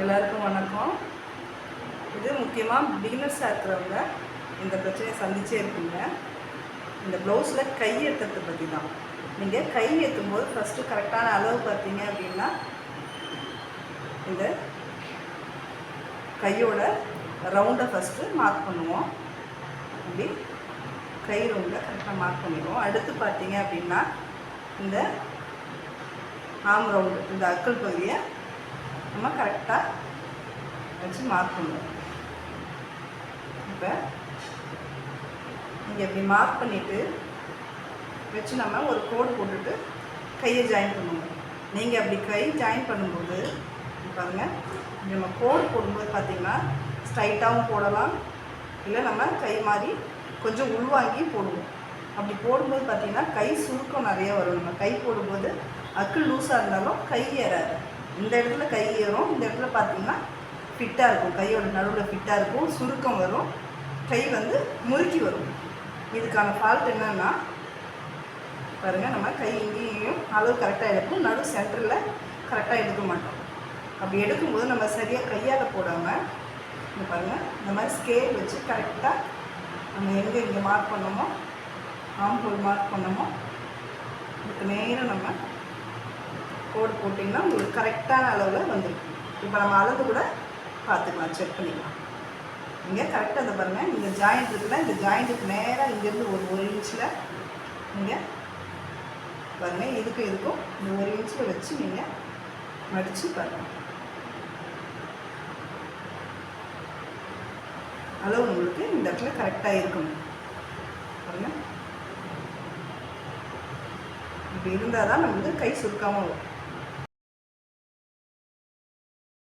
எல்லாருக்கும் வணக்கம். இது முக்கியமாக பிகினர்ஸாக இருக்கிறவங்க இந்த பிரச்சனையை சந்திச்சே இருப்பீங்க இந்த ப்ளவுஸில் கை ஏற்றுறது பற்றி தான். நீங்கள் கை ஏற்றும் போது ஃபஸ்ட்டு கரெக்டான அளவு பார்த்தீங்க அப்படின்னா இந்த கையோட ரவுண்டை ஃபஸ்ட்டு மார்க் பண்ணுவோம். அப்படி கை ரவுண்டை கரெக்டாக மார்க் பண்ணிடுவோம். அடுத்து பார்த்தீங்க அப்படின்னா இந்த ஆம் ரவுண்டு இந்த அக்கல் பகுதியை நம்ம கரெக்டாக வச்சு மார்க் பண்ணுவோம் இப்போ நீங்கள் இப்படி மார்க் பண்ணிவிட்டு வச்சு நம்ம ஒரு கோடு போட்டுட்டு கையை ஜாயின் பண்ணுவோம் நீங்கள் அப்படி கை ஜாயின் பண்ணும்போது பாருங்கள் பாருங்க நம்ம கோடு போடும்போது பார்த்தீங்கன்னா ஸ்ட்ரைட்டாகவும் போடலாம். இல்லை நம்ம கை மாதிரி கொஞ்சம் உள்வாங்கி போடுவோம். அப்படி போடும்போது பார்த்தீங்கன்னா கை சுருக்கம் நிறைய வரும். நம்ம கை போடும்போது அக்கு லூஸாக இருந்தாலும் கை ஏறாது. இந்த இடத்துல கை ஏறும். இந்த இடத்துல பார்த்தீங்கன்னா ஃபிட்டாக இருக்கும். கையோட நடுவில் ஃபிட்டாக இருக்கும். சுருக்கம் வரும். கை வந்து முறுக்கி வரும். இதுக்கான ஃபால்ட் என்னென்னா பாருங்கள் நம்ம கை இங்கேயும் அளவு கரெக்டாக எடுக்கும். நடு சென்டரில் கரெக்டாக எடுக்க மாட்டோம். அப்படி எடுக்கும்போது நம்ம சரியாக கையால் போடாமல் இங்க பாருங்கள் இந்த மாதிரி ஸ்கேல் வச்சு கரெக்டாக நம்ம எங்கே இங்கே மார்க் பண்ணோமோ ஆம்பூர் மார்க் பண்ணோமோ இதுக்கு நேரம் நம்ம கோடு போட்டிங்கன்னா உங்களுக்கு கரெக்டான அளவில் வந்துருக்கும் இப்போ நம்ம அளந்து கூட பார்த்துக்கலாம் செக் பண்ணிக்கலாம். இங்கே கரெக்டாக அந்த பாருங்கள் இந்த ஜாயிண்ட் இருக்குல்ல இந்த ஜாயிண்ட்டுக்கு நேராக இங்கேருந்து ஒரு ஒரு இன்ச்சில் நீங்கள் பாருங்கள் இதுக்கும் இதுக்கும் இந்த ஒரு இன்ச்சில் வச்சு நீங்கள் மடித்து பாருங்கள் அளவு உங்களுக்கு இந்த இடத்துல கரெக்டாக இருக்கணும் பாருங்கள் இப்படி இருந்தால் தான் நம்மளுக்கு கை சுருக்காமல் வரும்.